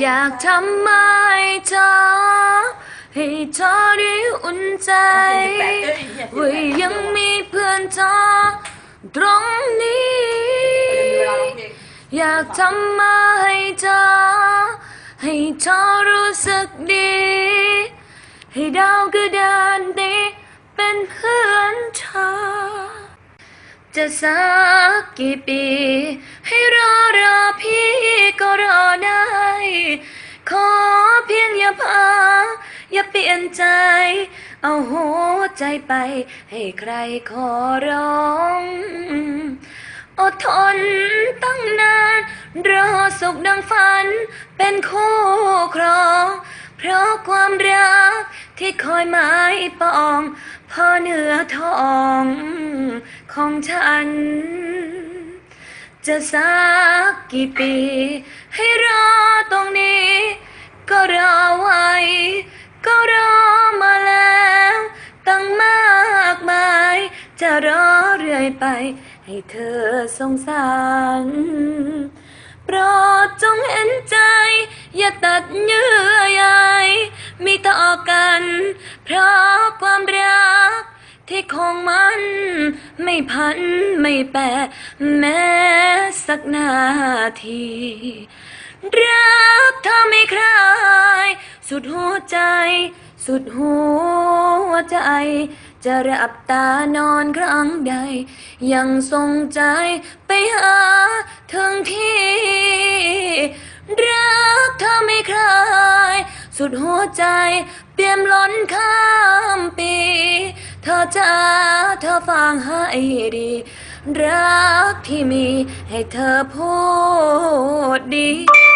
อยากทำให้เธอ ให้เธอได้อุ่นใจ ว่ายังมีเพื่อนเธอตรงนี้ อยากทำมาให้เธอ ให้เธอรู้สึกดี ให้ดาวกระดานนี้เป็นเพื่อนเธอ จะสักกี่ปี ให้รอรอพี่ รอได้ ขอเพียงอย่าพา อย่าเปลี่ยนใจ เอาหัวใจไป ให้ใครขอร้องอดทนตั้งนาน รอสุขดังฝัน เป็นคู่ครอง เพราะความรักที่คอยหมายปอง พอเหนือทองของฉัน จะสักกี่ปี ให้รอตรงนี้ ก็รอไว้ ก็รอมาแล้วตั้งมากมาย จะรอเรื่อยไป ให้เธอสงสารโปรดจงเห็นใจ อย่าตัดเยื่อใยมีต่อกัน เพราะความรักที่คงมัน ไม่พันไม่แปรแม้สักนาที รักเธอไม่คลาย สุดหัวใจ สุดหัวใจ จะรับตานอนครั้งใด ยังทรงใจไปหาถึงที่ รักเธอไม่คลาย สุดหัวใจ เปี่ยมล้นข้ามปี เธอจ้า เธอฟังให้ดี รักที่มีให้เธอพูดดี